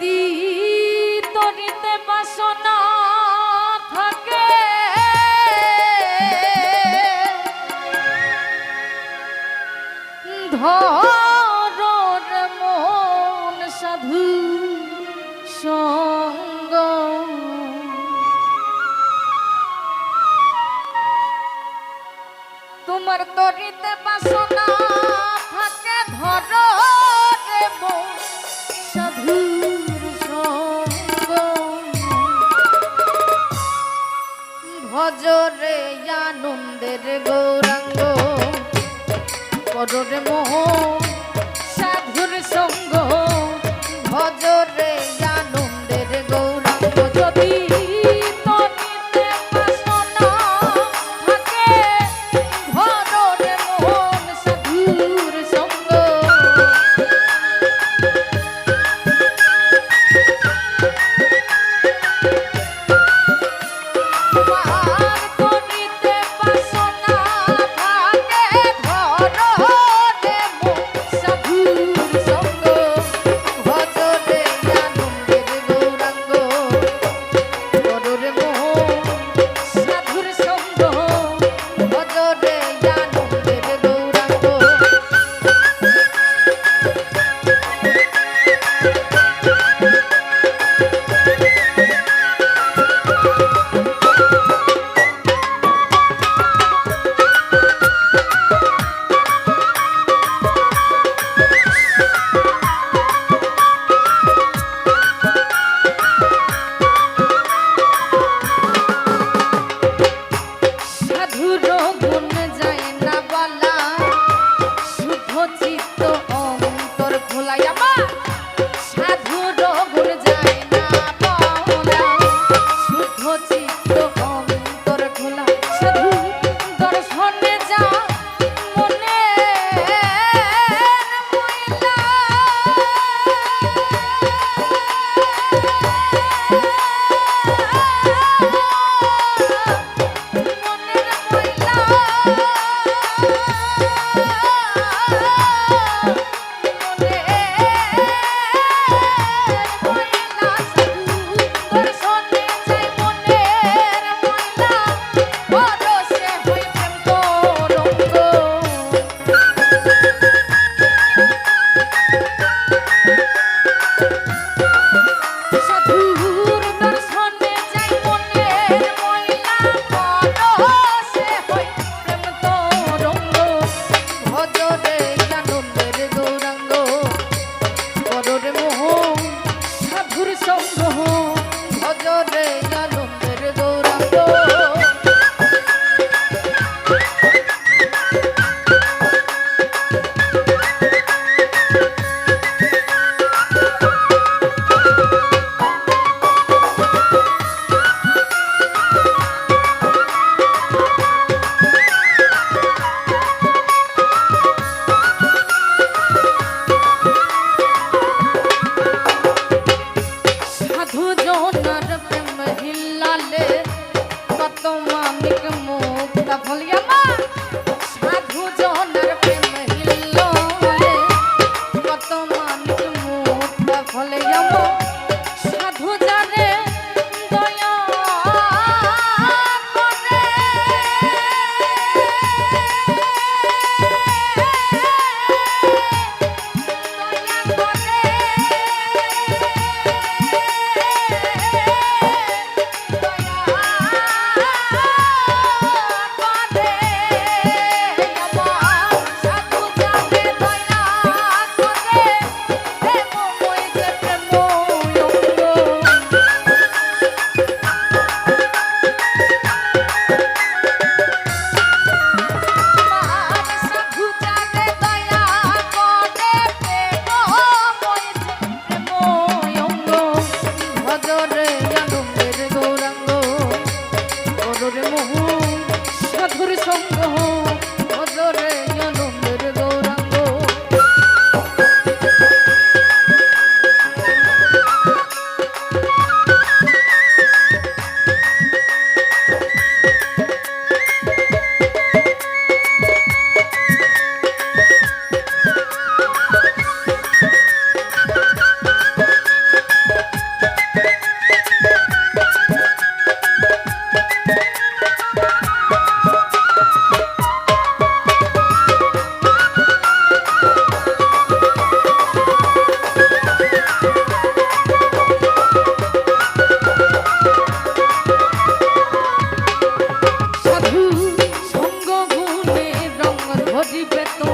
যদি তরিতে বাসনা থাকে সাধু সঙ্গ। তোমার তরিতে বাসনা থাকে ধর ভজরে আনন্দের গৌরাঙ্গ কররে মোহ সাধুর সঙ্গ ভজরে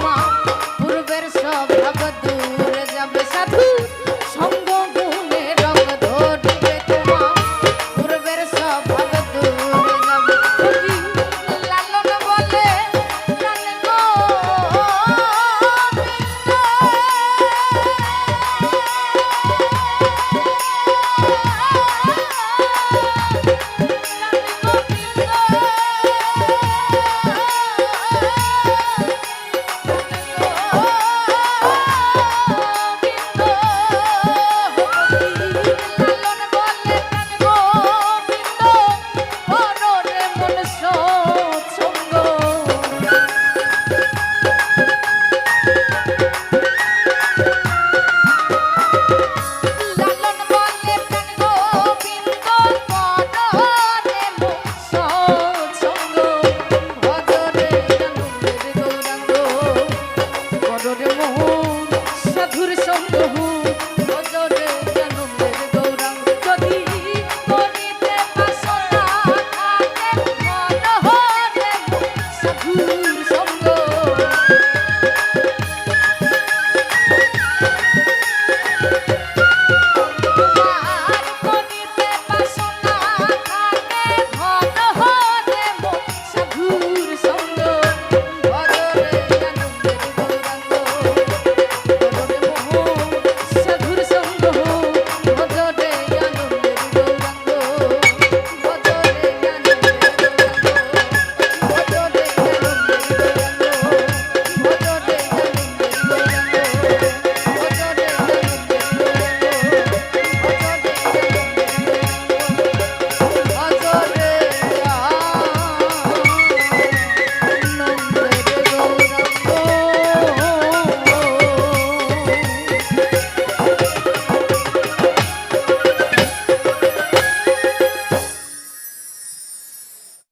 妈 thank you.